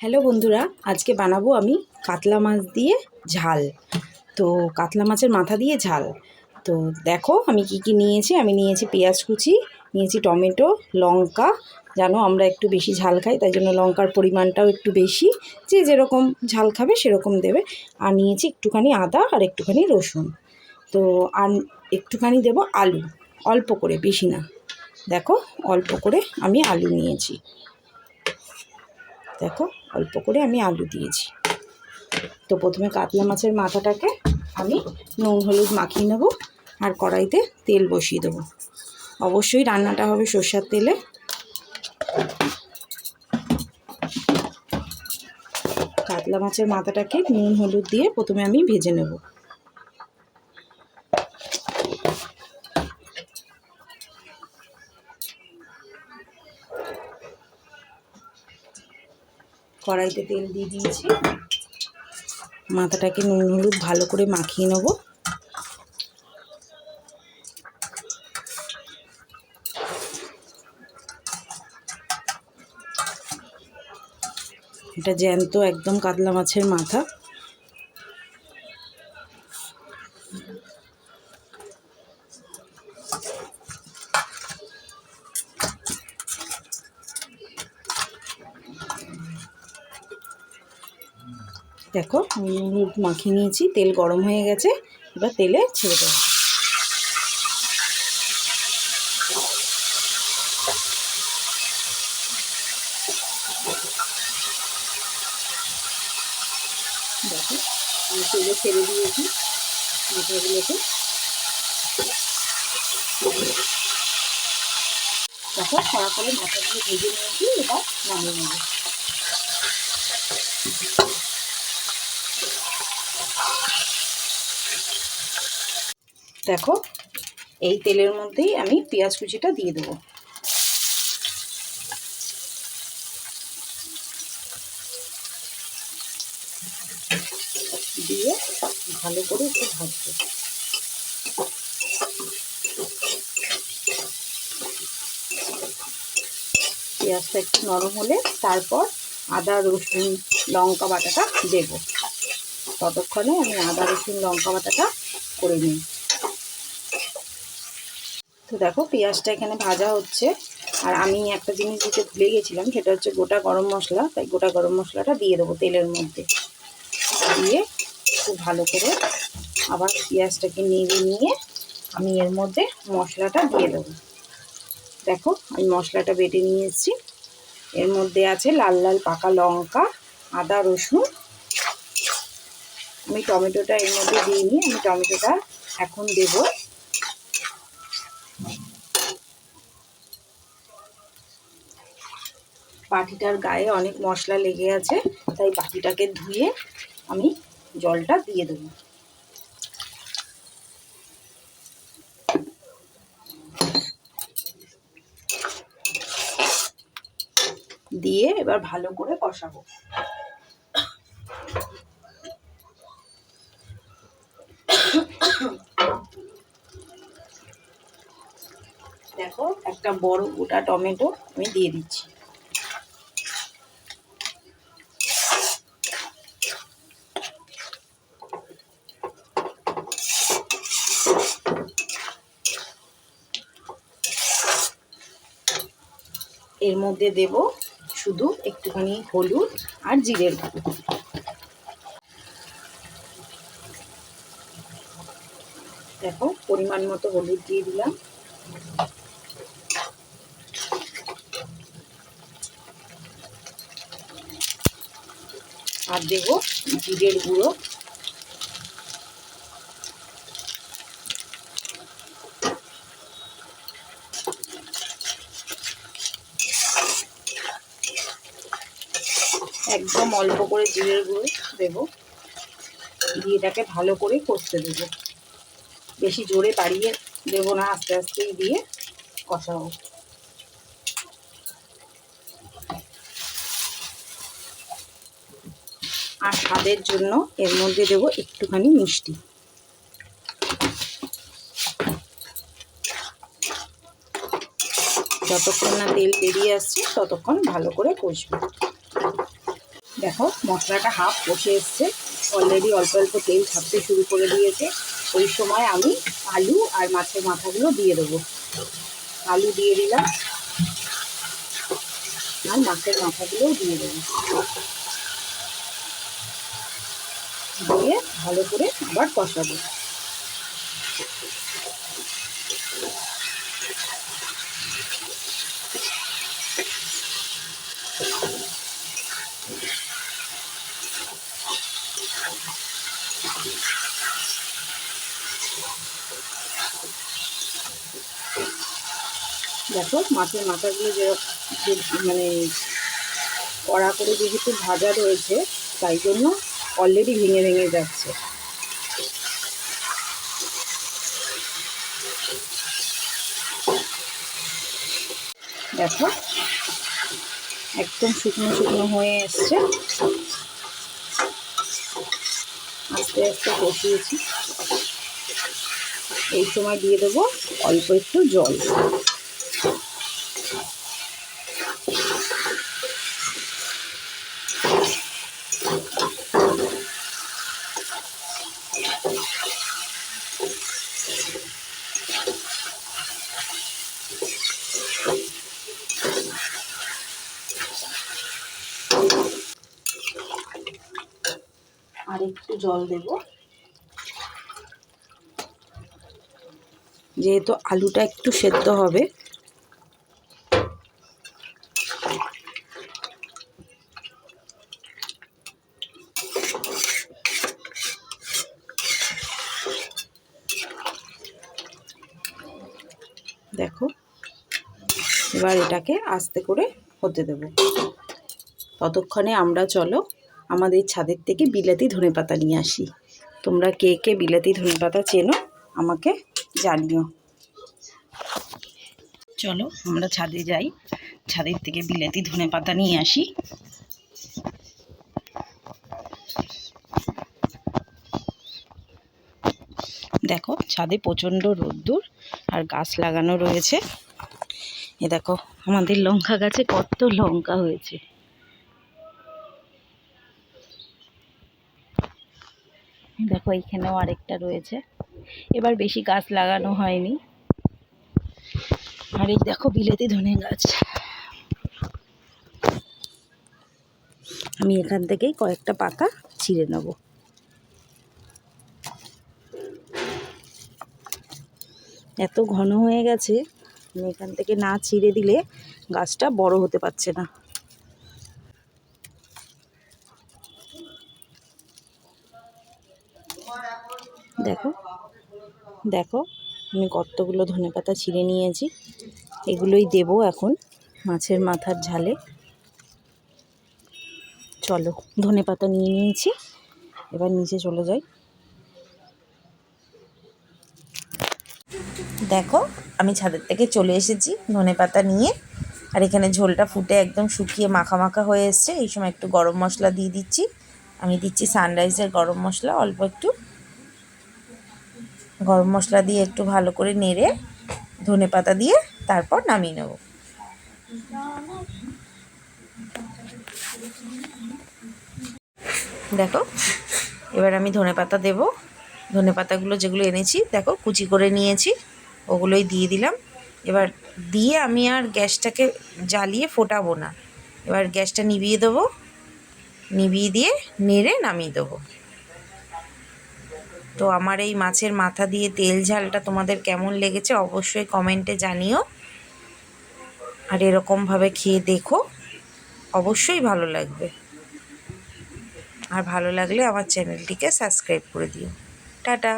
Hello বন্ধুরা, আজকে বানাবো আমি কাতলা মাছ দিয়ে ঝাল। তো কাতলা মাছের মাথা দিয়ে ঝাল। তো দেখো আমি কি কি নিয়েছি। আমি নিয়েছি পেঁয়াজ কুচি, নিয়েছি টমেটো, লঙ্কা। জানো আমরা একটু বেশি ঝাল খাই, তাই জন্য লঙ্কার পরিমাণটাও একটু বেশি। যে যেরকম ঝাল খাবে সেরকম দেবে। আর নিয়েছি একটুখানি আদা আর একটুখানি রসুন। তো আর একটুখানি দেব আলু। অল্প করে, বেশি না। দেখো, অল্প করে আমি আলু নিয়েছি। দেখো, অল্প করে আমি আলু দিয়েছি। তো প্রথমে কাতলা মাছের মাথাটাকে আমি নুন, হলুদ মাখিয়ে নেব আর কড়াইতে তেল বসিয়ে দেবো। অবশ্যই রান্নাটা হবে সর্ষার তেলে। কাতলা মাছের মাথাটাকে নুন, হলুদ দিয়ে প্রথমে আমি ভেজে নেব। কড়াইতে তেল দিয়ে দিয়েছি। মাথাটাকে নুন হলুদ ভালো করে মাখিয়ে নেব। এটা জ্যান্ত একদম কাতলা মাছের মাথা। দেখো নুন মাখিয়ে নিয়েছি, তেল গরম হয়ে গেছে, এবার তেলে ছেড়ে দেবো। তেলে ছেড়ে দিয়েছি মাথাগুলোকে। দেখো, কড়া করে মাথাগুলো ভেজে নিয়েছি, এবার নামিয়ে নেব। দেখো, এই তেলের মধ্যেই আমি পেঁয়াজ কুচিটা দিয়ে দেবো। দিয়ে ভালো করে একটু ভাজবো। পেঁয়াজটা একটু নরম হলে তারপর আদা, রসুন, লঙ্কা বাটাটা দেবো। ততক্ষণে আমি আদা, রসুন লঙ্কা বাটাটা করে নিই। তো দেখো, পেঁয়াজটা এখানে ভাজা হচ্ছে। আর আমি একটা জিনিস দিতে ভুলে গেছিলাম, সেটা হচ্ছে গোটা গরম মশলা। তাই গোটা গরম মশলাটা দিয়ে দেবো তেলের মধ্যে। দিয়ে খুব ভালো করে আবার পেঁয়াজটাকে নেড়ে নিয়ে আমি এর মধ্যে মশলাটা দিয়ে দেবো। দেখো, আমি মশলাটা বেটে নিয়ে এসেছি। এর মধ্যে আছে লাল লাল পাকা লঙ্কা, আদা, রসুন আমি টমেটোটা এর মধ্যে দিইনি আমি টমেটোটা এখন দেব। বাটিটার গায়ে অনেক মশলা লেগে আছে, তাই বাটিটাকে ধুয়ে আমি জলটা দিয়ে দেবো। দিয়ে এবার ভালো করে কষাবো দেখো একটা বড় গোটা টমেটো আমি দিয়ে দিচ্ছি। এর মধ্যে দেব শুধু একটুখানি হলুদ আর জিরের দেখো, পরিমাণ মতো হলুদ দিয়ে দিলাম। আর দেবো জিরের গুঁড়ো। একদম অল্প করে জিরের গুঁড়ো দেবো। দিয়ে এটাকে ভালো করে কষতে দেবো। বেশি জোরে বাড়িয়ে দেবো না, আস্তে আস্তেই দিয়ে কষাবো। আর স্বাদের জন্য এর মধ্যে দেবো একটুখানি মিষ্টি। যতক্ষণ না তেল বেরিয়ে আসছে, ততক্ষণ ভালো করে কষবে। দেখো, মশলাটা হাফ কষে এসছে। অলরেডি অল্প অল্প তেল ছাড়তে শুরু করে দিয়েছে। ওই সময় আমি আলু আর মাছের মাথাগুলো দিয়ে দেবো। আলু দিয়ে দিলাম। আর মাছের মাথাগুলোও দিয়ে দেবো। দিয়ে ভালো করে আবার কষাবো। দেখো মাছের মাথাগুলো যে মানে কড়া করে যেহেতু ভাজা রয়েছে, তাই জন্য অলরেডি ভেঙে ভেঙে যাচ্ছে। দেখো, একদম শুকনো শুকনো হয়ে এসছে। আস্তে আস্তে কষিয়েছি। এই সময় দিয়ে দেবো অল্প একটু জল। আর একটু জল দেব। যেহেতু আলুটা একটু সেদ্ধ হবে। দেখো এবার এটাকে আস্তে করে হতে দেব। ততক্ষণে আমরা চলো আমাদের ছাদের থেকে বিলাতি ধনেপাতা নিয়ে আসি। তোমরা কে কে বিলাতি ধনেপাতা চেনো আমাকে জানিও। চলো আমরা ছাদে যাই। ছাদের থেকে বিলাতি ধনেপাতা নিয়ে আসি। দেখো, ছাদে প্রচণ্ড রোদ্দুর আর গাছ লাগানো রয়েছে। এ দেখো, আমাদের লঙ্কা গাছে কত লঙ্কা হয়েছে। দেখো, এইখানেও আরেকটা রয়েছে। এবার বেশি গাছ লাগানো হয়নি। আর এই দেখো, বিলেতি ধনে গাছ। আমি এখান থেকেই কয়েকটা পাতা ছিঁড়ে নেব। এত ঘন হয়ে গেছে আমি এখান থেকে না ছিঁড়ে দিলে গাছটা বড় হতে পারছে না। দেখো দেখো, আমি কতগুলো ধনেপাতা ছিঁড়ে নিয়েছি। এগুলোই দেবো এখন মাছের মাথার ঝালে। চলো ধনেপাতা নিয়ে নিয়েছি। এবার নিচে চলে যাই। দেখো আমি ছাদের থেকে চলে এসেছি ধনেপাতা নিয়ে। আর এখানে ঝোলটা ফুটে একদম শুকিয়ে মাখা মাখা হয়ে এসছে। এই সময় একটু গরম মশলা দিয়ে দিচ্ছি। আমি দিচ্ছি সানরাইজের গরম মশলা, অল্প একটু গরম মশলা দিয়ে একটু ভালো করে নেড়ে ধনে পাতা দিয়ে তারপর নামিয়ে নেব। দেখো, এবার আমি ধনে পাতা দেবো। ধনে পাতাগুলো যেগুলো এনেছি, দেখো কুচি করে নিয়েছি। ওগুলোই দিয়ে দিলাম। এবার দিয়ে আমি আর গ্যাসটাকে জ্বালিয়ে ফোটাবো না। এবার গ্যাসটা নিভিয়ে দেবো। নিভিয়ে দিয়ে নেড়ে নামিয়ে দেবো। তো আমার এই মাছের মাথা দিয়ে তেল ঝালটা তোমাদের কেমন লেগেছে অবশ্যই কমেন্টে জানিও। আর এরকমভাবে খেয়ে দেখো। অবশ্যই ভালো লাগবে। আর ভালো লাগলে আমার চ্যানেলটিকে সাবস্ক্রাইব করে দিও। টাটা।